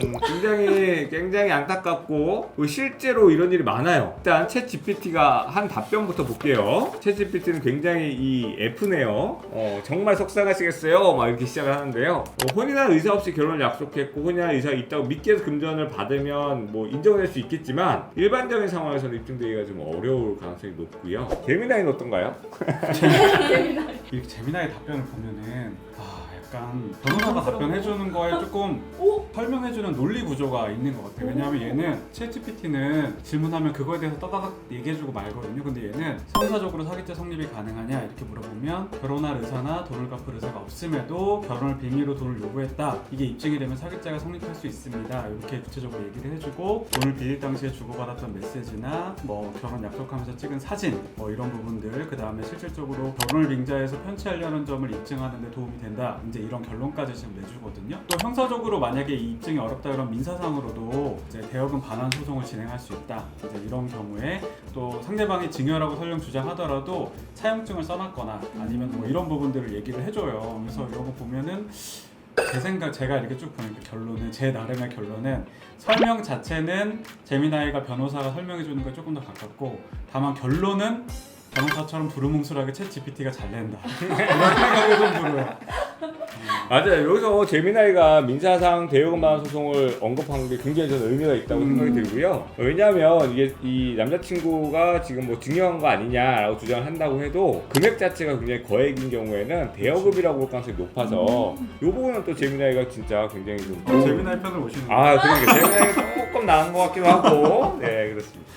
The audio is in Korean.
굉장히 굉장히 안타깝고 실제로 이런 일이 많아요. 일단 챗 GPT가 한 답변부터 볼게요. 챗 GPT는 굉장히 이 F네요. 어, 정말 속상하시겠어요? 막 이렇게 시작을 하는데요. 어, 혼인한 의사 없이 결혼을 약속했고 혼인한 의사 있다고 믿게 해서 금전을 받으면 뭐 인정될 수 있겠지만 일반적인 상황에서는 입증되기가 좀 어려울 가능성이 높고요. 개미나이는 어떤가요? 이렇게 재미나게 답변을 보면은 아 약간 변호사가 답변해주는 거에 조금 오? 설명해주는 논리 구조가 있는 것 같아요. 왜냐하면 얘는 챗GPT는 질문하면 그거에 대해서 따다닥 얘기해주고 말거든요. 근데 얘는 선사적으로 사기죄 성립이 가능하냐 이렇게 물어보면 결혼할 의사나 돈을 갚을 의사가 없음에도 결혼을 빌미로 돈을 요구했다. 이게 입증이 되면 사기죄가 성립할 수 있습니다. 이렇게 구체적으로 얘기를 해주고 돈을 빌릴 당시에 주고받았던 메시지나 뭐 결혼 약속하면서 찍은 사진 뭐 이런 부분들 그 다음에 실질적으로 결혼을 빙자해서 편취하려는 점을 입증하는 데 도움이 된다. 이제 이런 결론까지 지금 내주거든요. 또 형사적으로 만약에 이 입증이 어렵다 그러면 민사상으로도 이제 대여금 반환 소송을 진행할 수 있다. 이제 이런 경우에 또 상대방이 증여라고 설령 주장하더라도 차용증을 써놨거나 아니면 뭐 이런 부분들을 얘기를 해줘요. 그래서 이런 거 보면은 제 생각 제가 이렇게 쭉 보니까 결론은 제 나름의 결론은 설명 자체는 재미나이가 변호사가 설명해 주는 거 조금 더 가깝고 다만 결론은 변호사처럼 두루뭉술하게 챗 GPT가 잘 낸다 이런 생각이 좀 들어요. 맞아요. 여기서 재미나이가 민사상 대여금 반환 소송을 언급한 게 굉장히 저는 의미가 있다고 음. 생각이 들고요. 왜냐하면 이게 이 남자친구가 지금 뭐 증여한 거 아니냐라고 주장을 한다고 해도 금액 자체가 굉장히 거액인 경우에는 대여금이라고 볼 가능성이 높아서 이 부분은 또 재미나이가 진짜 굉장히 좀 어, 재미나이 편을 거예요. 아 그러니까 재미나이가 조금 나은 것 같기도 하고 네 그렇습니다.